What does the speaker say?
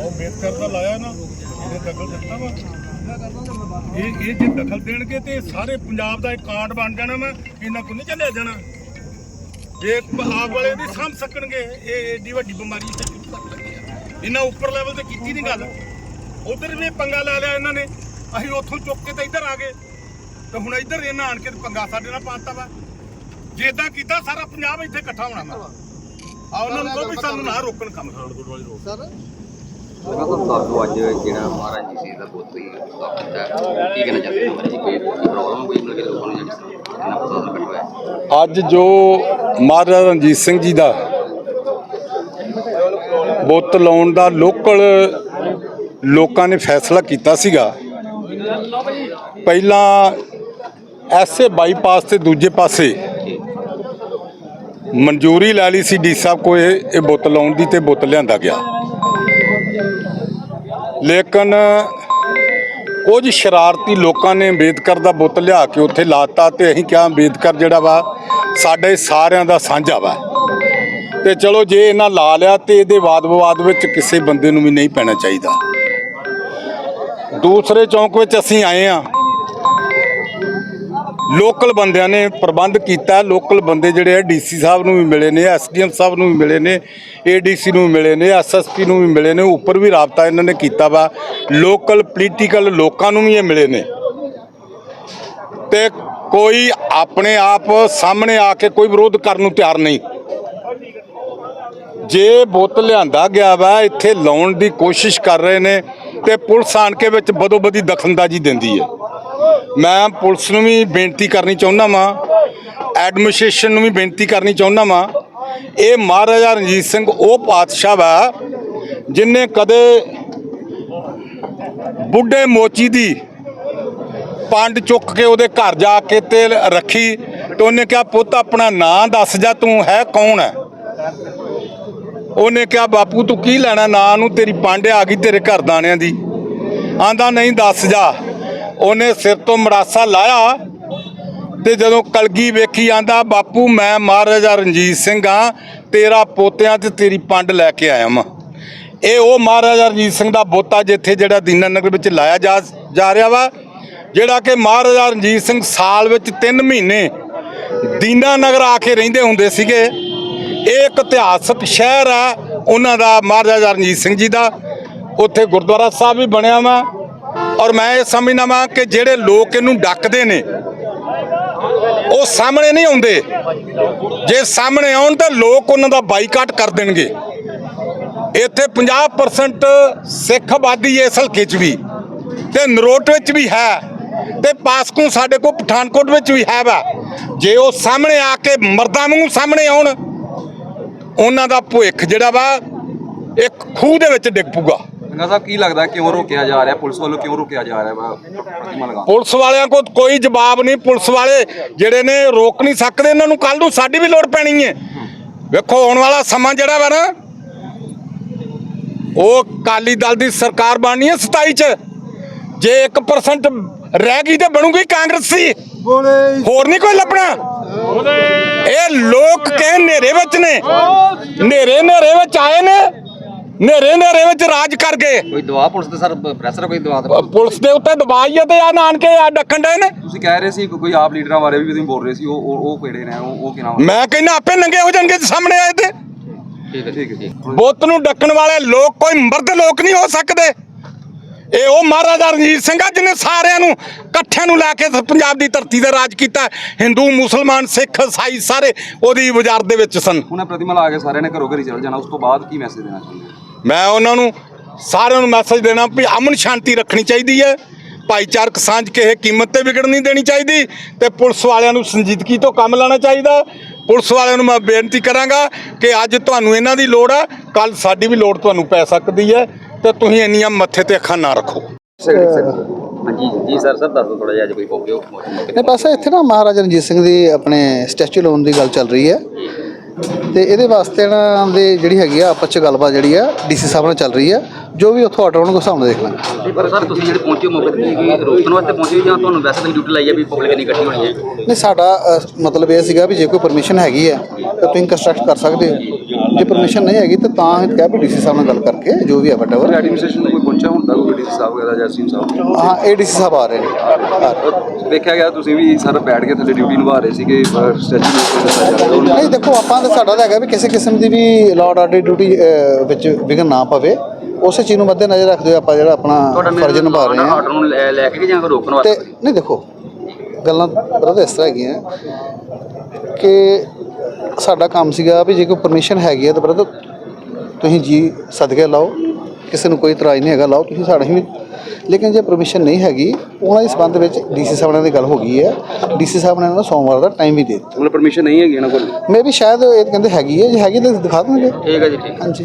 ਉਹ ਬੇਤਕਰ ਦਾ ਲਾਇਆ ਨਾ ਇਹਨੇ ਦਖਲ ਦਿੱਤਾ ਵਾ। ਇਹ ਇਹ ਜੇ ਦਖਲ ਦੇਣਗੇ ਤੇ ਸਾਰੇ ਪੰਜਾਬ ਦਾ ਇੱਕ ਕਾਂਡ ਬਣ ਜਾਣਾ ਵਾ, ਇਹਨਾਂ ਕੋ ਨਹੀਂ ਚੱਲਿਆ ਜਾਣਾ। ਜੇ ਆਪ ਵਾਲੇ ਦੀ ਸਾਂਭ ਸਕਣਗੇ, ਇਹ ਏਡੀ ਵੱਡੀ ਬਿਮਾਰੀ ਇੱਥੇ ਕਿੱਥੋਂ ਤੱਕ ਲੱਗੀ ਆ? ਇਹਨਾਂ ਉੱਪਰ ਲੈਵਲ ਤੇ ਕੀਤੀ ਨਹੀਂ ਗੱਲ। ਉਧਰ ਵੀ ਪੰਗਾ ਲੈ ਲਿਆ ਇਹਨਾਂ ਨੇ। ਅਸੀਂ ਉੱਥੋਂ ਚੁੱਕ ਕੇ ਤੇ ਇੱਧਰ ਆ ਗਏ। ਤੇ ਹੁਣ ਇੱਧਰ ਇਹਨਾਂ ਆਣ ਕੇ ਤੇ ਪੰਗਾ ਸਾਡੇ ਨਾਲ ਪਾਤਾ ਵਾ। ਜੇ ਇਦਾਂ ਕੀਤਾ, ਸਾਰਾ ਪੰਜਾਬ ਇੱਥੇ ਇਕੱਠਾ ਹੋਣਾ ਵਾ। ਆ ਉਹਨਾਂ ਨੂੰ ਕਹੋ ਵੀ ਸਾਨੂੰ ਨਾ ਰੋਕਣ ਕੰਮ ਸਰ? ਮੈਂ ਤੁਹਾਨੂੰ ਦੱਸ ਦਿਓ ਅੱਜ ਜਿਹੜਾ ਮਹਾਰਾਜ ਜੀ ਸੀ ਦਾ ਬੁੱਤ ਹੀ। ਹੁੰਦਾ ਕੀ ਕਹਿਣਾ ਚਾਹੁੰਦੇ ਹੋ ਜੀ? ਕੋਈ ਪ੍ਰੋਬਲਮ ਕੋਈ ਮਿਲ ਕੇ ਲੋਕਾਂ ਨੂੰ ਜਿਹੜੀ ਇਹਨਾਂ ਪ੍ਰੋਬਲਮ ਕੱਟ ਹੋਇਆ? ਅੱਜ ਜੋ ਮਹਾਰਾਜਾ ਰਣਜੀਤ ਸਿੰਘ ਜੀ ਦਾ ਬੁੱਤ ਲਾਉਣ ਦਾ ਲੋਕਲ ਲੋਕਾਂ ਨੇ ਫੈਸਲਾ ਕੀਤਾ ਸੀਗਾ। ਪਹਿਲਾਂ ਐਸੇ ਬਾਈਪਾਸ ਤੇ ਦੂਜੇ ਪਾਸੇ ਮਨਜ਼ੂਰੀ ਲੈ ਲਈ ਸੀ ਡੀ ਸਾਹਿਬ ਕੋਲ, ਇਹ ਬੁੱਤ ਲਾਉਣ ਦੀ ਤੇ ਬੁੱਤ ਲਿਆਂਦਾ ਗਿਆ। ਲੇਕਿਨ ਕੁਝ ਸ਼ਰਾਰਤੀ ਲੋਕਾਂ ਨੇ ਅੰਬੇਦਕਰ ਦਾ ਬੁੱਤ ਲਿਆ ਕੇ ਉੱਥੇ ਲਾਤਾ ਤੇ ਅਸੀਂ ਕਿਹਾ ਅੰਬੇਦਕਰ ਜਿਹੜਾ ਵਾ, ਸਾਡੇ ਸਾਰਿਆਂ ਦਾ ਸਾਂਝਾ ਵਾ। ਤੇ ਚਲੋ ਜੇ ਇਹਨਾਂ ਲਾ ਲਿਆ ਤੇ ਇਹਦੇ ਵਾਦ ਵਿਵਾਦ ਵਿੱਚ ਕਿਸੇ ਬੰਦੇ ਨੂੰ ਵੀ ਨਹੀਂ ਪੈਣਾ ਚਾਹੀਦਾ। ਦੂਸਰੇ ਚੌਂਕ ਵਿੱਚ ਅਸੀਂ ਆਏ ਆ ਲੋਕਲ ਬੰਦਿਆਂ ਨੇ ਪ੍ਰਬੰਧ ਕੀਤਾ, ਲੋਕਲ ਬੰਦੇ ਜਿਹੜੇ ਆ ਡੀਸੀ ਸਾਹਿਬ ਨੂੰ ਵੀ ਮਿਲੇ ਨੇ ਐਸਡੀਐਮ ਸਾਹਿਬ ਨੂੰ ਵੀ ਮਿਲੇ ਨੇ ਏਡੀਸੀ ਨੂੰ ਵੀ ਮਿਲੇ ਨੇ ਐਸਐਸਪੀ ਨੂੰ ਵੀ ਮਿਲੇ ਨੇ, ਉੱਪਰ ਵੀ ਰਾਬਤਾ ਇਹਨਾਂ ਨੇ ਕੀਤਾ ਵਾ। ਲੋਕਲ ਪੋਲੀਟੀਕਲ ਲੋਕਾਂ ਨੂੰ ਵੀ ਇਹ ਮਿਲੇ ਨੇ। ਤੇ ਕੋਈ ਆਪਣੇ ਆਪ ਸਾਹਮਣੇ ਆ ਕੇ ਕੋਈ ਵਿਰੋਧ ਕਰਨ ਨੂੰ ਤਿਆਰ ਨਹੀਂ। ਜੇ ਬੁੱਤ ਲਿਆਂਦਾ ਗਿਆ ਵਾ, ਇੱਥੇ ਲਾਉਣ ਦੀ ਕੋਸ਼ਿਸ਼ ਕਰ ਰਹੇ ਨੇ ਤੇ ਪੁਲਿਸ ਆਣ ਕੇ ਵਿੱਚ ਬਦੋ ਬਦੀ ਦਖਲਅੰਦਾਜ਼ੀ ਦਿੰਦੀ ਹੈ। ਮੈਂ ਪੁਲਿਸ ਨੂੰ ਵੀ ਬੇਨਤੀ ਕਰਨੀ ਚਾਹੁੰਦਾ ਵਾਂ, ਐਡਮਿਨਿਸਟ੍ਰੇਸ਼ਨ ਨੂੰ ਵੀ ਬੇਨਤੀ ਕਰਨੀ ਚਾਹੁੰਦਾ ਵਾਂ। ਇਹ ਮਹਾਰਾਜਾ ਰਣਜੀਤ ਸਿੰਘ ਉਹ ਪਾਤਸ਼ਾਹ ਵਾ, ਜਿਨੇ ਕਦੇ ਬੁੱਢੇ ਮੋਚੀ ਦੀ ਪੰਡ ਚੁੱਕ ਕੇ ਉਹਦੇ ਘਰ ਜਾ ਕੇ ਤੇ ਰੱਖੀ ਤੇ ਉਹਨੇ ਕਿਹਾ, ਪੁੱਤ, ਆਪਣਾ ਨਾਂ ਦੱਸ ਜਾ, ਤੂੰ ਹੈ ਕੌਣ ਹੈ ਉਹਨੇ ਕਿਹਾ, ਬਾਪੂ, ਤੂੰ ਕੀ ਲੈਣਾ? ਨਾਂ ਨੂੰ ਤੇਰੀ ਪੰਡ ਆ ਗਈ ਤੇਰੇ ਘਰ ਦਾਣਿਆਂ ਦੀ। ਆਂਦਾ, ਨਹੀਂ, ਦੱਸ ਜਾ। ਉਹਨੇ ਸਿਰ ਤੋਂ ਮੜਾਸਾ ਲਾਇਆ ਤੇ ਜਦੋਂ ਕਲਗੀ ਵੇਖੀ ਆਂਦਾ, ਬਾਪੂ, ਮੈਂ ਮਹਾਰਾਜਾ ਰਣਜੀਤ ਸਿੰਘ ਆ, ਤੇਰਾ ਪੋਤਿਆਂ ਤੇ ਤੇਰੀ ਪੰਡ ਲੈ ਕੇ ਆਇਆ ਵਾਂ। ਇਹ ਉਹ ਮਹਾਰਾਜਾ ਰਣਜੀਤ ਸਿੰਘ ਦਾ ਬੋਤਾ ਜਿੱਥੇ ਜਿਹੜਾ ਦੀਨਾ ਨਗਰ ਵਿੱਚ ਲਾਇਆ ਜਾ ਜਾ ਰਿਹਾ ਵਾ, ਜਿਹੜਾ ਕਿ ਮਹਾਰਾਜਾ ਰਣਜੀਤ ਸਿੰਘ ਸਾਲ ਵਿੱਚ 3 ਮਹੀਨੇ ਦੀਨਾ ਨਗਰ ਆ ਕੇ ਰਹਿੰਦੇ ਹੁੰਦੇ ਸੀਗੇ। ਇਹ ਇੱਕ ਇਤਿਹਾਸਕ ਸ਼ਹਿਰ ਆ, ਉਹਨਾਂ ਦਾ ਮਹਾਰਾਜਾ ਰਣਜੀਤ ਸਿੰਘ ਜੀ ਦਾ। ਉੱਥੇ ਗੁਰਦੁਆਰਾ ਸਾਹਿਬ ਵੀ ਬਣਿਆ ਵਾ। ਔਰ ਮੈਂ ਇਹ ਸਮਝਦਾ ਵਾਂ ਕਿ ਜਿਹੜੇ ਲੋਕ ਇਹਨੂੰ ਡੱਕਦੇ ਨੇ, ਉਹ ਸਾਹਮਣੇ ਨਹੀਂ ਆਉਂਦੇ। ਜੇ ਸਾਹਮਣੇ ਆਉਣ ਤਾਂ ਲੋਕ ਉਹਨਾਂ ਦਾ ਬਾਈਕਾਟ ਕਰ ਦੇਣਗੇ। ਇੱਥੇ 50% ਸਿੱਖ ਆਬਾਦੀ ਇਸ ਹਲਕੇ 'ਚ ਵੀ, ਤੇ ਨਰੋਟ ਵਿੱਚ ਵੀ ਹੈ, ਤੇ ਪਾਸਕੂ ਸਾਡੇ ਕੋਲ ਪਠਾਨਕੋਟ ਵਿੱਚ ਵੀ ਹੈ ਵਾ। ਜੇ ਉਹ ਸਾਹਮਣੇ ਆ ਕੇ ਮਰਦਾਂ ਵਾਂਗੂ ਸਾਹਮਣੇ ਆਉਣ, ਉਹਨਾਂ ਦਾ ਭੁੱਖ ਜਿਹੜਾ ਵਾ, ਇੱਕ ਖੂਹ ਦੇ ਵਿੱਚ ਡਿੱਗ ਪੂਗਾ ਗੰਗਾ ਸਾਹਿਬ, ਕੀ ਲੱਗਦਾ ਕਿਉਂ ਰੋਕਿਆ ਜਾ ਰਿਹਾ? ਪੁਲਿਸ ਵੱਲੋਂ ਕਿਉਂ ਰੋਕਿਆ ਜਾ ਰਿਹਾ ਵਾ? ਪ੍ਰਤੀਮਾ ਲਗਾ। ਪੁਲਿਸ ਵਾਲਿਆਂ ਕੋਲ ਕੋਈ ਜਵਾਬ ਨਹੀਂ। ਪੁਲਿਸ ਵਾਲੇ ਜਿਹੜੇ ਨੇ ਰੋਕ ਨਹੀਂ ਸਕਦੇ, ਇਹਨਾਂ ਨੂੰ ਕੱਲ ਨੂੰ ਸਾਡੀ ਵੀ ਲੋੜ ਪੈਣੀ ਹੈ। ਵੇਖੋ, ਆਉਣ ਵਾਲਾ ਸਮਾਂ ਜਿਹੜਾ ਵਾ ਨਾ, ਉਹ ਕਾਲੀ ਦਲ ਦੀ ਸਰਕਾਰ ਬਣਨੀ ਹੈ 27 ਚ। ਜੇ 1% ਰਹਿ ਗਈ ਤੇ ਬਣੂਗੀ ਕਾਂਗਰਸੀ ਹੋਰ ਨਹੀਂ ਕੋਈ ਲੱਭਣਾ। ਇਹ ਲੋਕ ਕੇ ਹਨੇਰੇ ਵਿੱਚ ਨੇ। ਹਨੇਰੇ ਹਨੇਰੇ ਵਿੱਚ ਆਏ ਨੇ। ਹਨੇਰੇ ਹਨੇਰੇ ਵਿੱਚ ਰਾਜ ਕਰ ਗਏ। ਕੋਈ ਦਵਾ ਪੁਲਿਸ ਤੇ ਸਰ ਪ੍ਰੈਸ਼ਰ ਕੋਈ ਦਵਾ ਤੇ? ਪੁਲਿਸ ਦੇ ਉੱਤੇ ਦਬਾਈ ਹੈ ਤੇ ਆ ਨਾਨਕੇ ਆ ਡੱਕਣ ਡਏ ਨੇ। ਤੁਸੀਂ ਕਹਿ ਰਹੇ ਸੀ ਕੋਈ ਆਪ ਲੀਡਰਾਂ ਬਾਰੇ ਵੀ ਤੁਸੀਂ ਬੋਲ ਰਹੇ ਸੀ ਉਹ ਉਹ ਉਹ ਕਿਹੜੇ ਨੇ ਉਹ ਉਹ ਕੀ ਨਾਮ ਮੈਂ ਕਹਿੰਦਾ ਆਪੇ ਨੰਗੇ ਹੋ ਜਾਣਗੇ ਜੇ ਸਾਹਮਣੇ ਆਏ ਤੇ। ਠੀਕ ਹੈ ਠੀਕ ਹੈ ਬੁੱਤ ਨੂੰ ਡੱਕਣ ਵਾਲੇ ਲੋਕ ਕੋਈ ਮਰਦ ਲੋਕ ਨਹੀਂ ਹੋ ਸਕਦੇ। ਇਹ ਉਹ ਮਹਾਰਾਜਾ ਰਣਜੀਤ ਸਿੰਘ ਆ ਜਿਹਨੇ ਸਾਰਿਆਂ ਨੂੰ ਇਕੱਠਿਆਂ ਨੂੰ ਲੈ ਕੇ ਸ- ਪੰਜਾਬ ਦੀ ਧਰਤੀ ਤੇ ਰਾਜ ਕੀਤਾ। ਹਿੰਦੂ ਮੁਸਲਮਾਨ ਸਿੱਖ ਈਸਾਈ ਸਾਰੇ ਉਹਦੀ ਵਜ਼ਾਰਤ ਦੇ ਵਿੱਚ ਸਨ। ਹੁਣ ਇਹ ਪ੍ਰਤੀਮਾ ਲਾ ਕੇ ਸਾਰਿਆਂ ਨੇ ਘਰੋਂ ਘਰੀ ਚਲ ਜਾਣਾ ਉਸ ਤੋਂ ਬਾਅਦ ਕੀ ਮੈਸੇਜ ਦੇਣਾ ਚਾਹੁੰਦੇ ਹੋ? ਮੈਂ ਉਹਨਾਂ ਨੂੰ ਸਾਰਿਆਂ ਨੂੰ ਮੈਸੇਜ ਦੇਣਾ ਵੀ ਅਮਨ ਸ਼ਾਂਤੀ ਰੱਖਣੀ ਚਾਹੀਦੀ ਹੈ। ਭਾਈਚਾਰਕ ਸਾਂਝ ਕਿਸੇ ਕੀਮਤ ਤੇ ਵਿਗੜ ਨਹੀਂ ਦੇਣੀ ਚਾਹੀਦੀ ਤੇ ਪੁਲਿਸ ਵਾਲਿਆਂ ਨੂੰ ਸੰਜੀਦਗੀ ਤੋਂ ਕੰਮ ਲੈਣਾ ਚਾਹੀਦਾ। ਪੁਲਿਸ ਵਾਲਿਆਂ ਨੂੰ ਮੈਂ ਬੇਨਤੀ ਕਰਾਂਗਾ ਕਿ ਅੱਜ ਤੁਹਾਨੂੰ ਇਹਨਾਂ ਦੀ ਲੋੜ ਆ ਕੱਲ ਸਾਡੀ ਵੀ ਲੋੜ ਤੁਹਾਨੂੰ ਪੈ ਸਕਦੀ ਹੈ ਤੇ ਤੁਸੀਂ ਇੰਨੀਆਂ ਮੱਥੇ ਤੇ ਅੱਖਾਂ ਨਾ ਰੱਖੋ। ਹਾਂਜੀ ਜੀ ਸਰ ਸਰ ਦੱਸ ਥੋੜਾ ਜਿਹਾ ਅੱਜ ਕੋਈ ਪਹੁੰਚੇ ਹੋ ਮੌਕੇ ਇਹ ਪਾਸਾ ਇੱਥੇ ਨਾ ਮਹਾਰਾਜਾ ਰਣਜੀਤ ਸਿੰਘ ਦੀ ਆਪਣੇ ਸਟੈਚੂ ਲਾਉਣ ਦੀ ਗੱਲ ਚੱਲ ਰਹੀ ਹੈ। ਤੇ ਇਹਦੇ ਵਾਸਤੇ ਨਾ ਦੇ ਜਿਹੜੀ ਹੈਗੀ ਆ ਆਪਸ ਚ ਗੱਲਬਾਤ ਜਿਹੜੀ ਆ ਡੀਸੀ ਸਾਹਿਬ ਨਾਲ ਚੱਲ ਰਹੀ ਹੈ ਜੋ ਵੀ ਉੱਥੋਂ ਆਰਡਰ ਉਹਨਾਂ ਕੋਲ ਸਾਹਮਣੇ ਦੇਖ ਲਾਂਗੇ। ਪਰ ਸਰ ਤੁਸੀਂ ਜਿਹੜੇ ਪਹੁੰਚੇ ਹੋ ਮੌਕੇ ਤੇ ਕੀ ਰੋਕਣ ਵਾਸਤੇ ਪਹੁੰਚੇ ਹੋ ਜਾਂ ਤੁਹਾਨੂੰ ਵੈਸੇ ਤਾਂ ਡਿਊਟੀ ਲਾਈ ਹੈ ਵੀ ਪਬਲਿਕ ਨਹੀਂ ਇਕੱਠੀ ਹੋਣੀ ਹੈ? ਨਹੀਂ ਸਾਡਾ ਅ, ਮਤਲਬ ਇਹ ਸੀਗਾ ਵੀ ਜੇ ਕੋਈ ਪਰਮਿਸ਼ਨ ਹੈਗੀ ਹੈ ਤਾਂ ਤੁਸੀਂ ਕੰਸਟਰਕਟ ਕਰ ਸਕਦੇ ਹੋ। ਜੇ ਪਰਮਿਸ਼ਨ ਨਹੀਂ ਹੈਗੀ ਤਾਂ ਤਾਂ ਇਹ ਕਿਹਾ ਵੀ ਡੀਸੀ ਸਾਹਿਬ ਨਾਲ ਗੱਲ ਕਰਕੇ ਜੋ ਵੀ ਹੈ ਵਟਐਵਰ ਐਡਮਿਨਿਸਟ੍ਰੇਸ਼ਨ ਨੂੰ ਕੋਈ ਪਹੁੰਚਿਆ ਹੁੰਦਾ ਕੋਈ ਡੀਸੀ ਸਾਹਿਬ ਵਗੈਰਾ ਜਾਂ ਸੀਮ ਸਾਹਿਬ? ਹਾਂ ਏਡੀਸੀ ਸਾਹਿਬ ਆ ਰਹੇ ਨੇ। ਦੇਖਿਆ ਗਿਆ ਤੁਸੀਂ ਵੀ ਸਰ ਬੈਠ ਕੇ ਥੱਲੇ ਡਿਊਟੀ ਨਿਭਾ ਰਹੇ ਸੀਗੇ ਸਟੈਚੂ ਨੂੰ ਨਹੀਂ ਦੇਖੋ ਆਪਾਂ ਤਾਂ ਸਾਡਾ ਤਾਂ ਹੈਗਾ ਵੀ ਕਿਸੇ ਕਿਸਮ ਦੀ ਵੀ ਲਾਰਡ ਆਰਡਰ ਡਿਊਟੀ ਵਿੱਚ ਵਿਘਨ ਨਾ ਪਵੇ। ਉਸੇ ਚੀਜ਼ ਨੂੰ ਮੱਦੇ ਨਜ਼ਰ ਰੱਖਦੇ ਆਪਾਂ ਜਿਹੜਾ ਆਪਣਾ ਫਰਜ਼ ਨਿਭਾ ਰਹੇ ਹਾਂ। ਆਰਡਰ ਨੂੰ ਲੈ ਕੇ ਜਾਂ ਰੋਕਣ ਵਾਸਤੇ? ਨਹੀਂ ਦੇਖੋ ਗੱਲਾਂ ਬਰਦਰ ਇਸ ਤਰ੍ਹਾਂ ਹੈਗੀਆਂ ਕਿ ਸਾਡਾ ਕੰਮ ਸੀਗਾ ਵੀ ਜੇ ਕੋਈ ਪਰਮਿਸ਼ਨ ਹੈਗੀ ਹੈ ਤਾਂ ਬਰਦਰ ਤੁਸੀਂ ਜੀ ਸਦਕੇ ਲਾਓ ਕਿਸੇ ਨੂੰ ਕੋਈ ਇਤਰਾਜ਼ ਨਹੀਂ ਹੈਗਾ ਲਾਓ ਤੁਸੀਂ ਸਾਡੇ ਵੀ। ਲੇਕਿਨ ਜੇ ਪਰਮਿਸ਼ਨ ਨਹੀਂ ਹੈਗੀ ਉਹਨਾਂ ਦੇ ਸੰਬੰਧ ਵਿੱਚ ਡੀਸੀ ਸਾਹਿਬ ਨਾਲ ਦੀ ਗੱਲ ਹੋ ਗਈ ਹੈ। ਡੀਸੀ ਸਾਹਿਬ ਨੇ ਇਹਨਾਂ ਨੂੰ ਸੋਮਵਾਰ ਦਾ ਟਾਈਮ ਵੀ ਦੇ ਦਿੱਤਾ। ਮਤਲਬ ਪਰਮਿਸ਼ਨ ਨਹੀਂ ਹੈਗੀ ਇਹਨਾਂ ਕੋਲ? ਮੇ ਵੀ ਸ਼ਾਇਦ ਇਹ ਕਹਿੰਦੇ ਹੈਗੀ ਹੈ ਜੇ ਹੈਗੀ ਤਾਂ ਦਿਖਾ ਦੇਣਗੇ ਠੀਕ ਹੈ ਜੀ ਠੀਕ ਹਾਂਜੀ।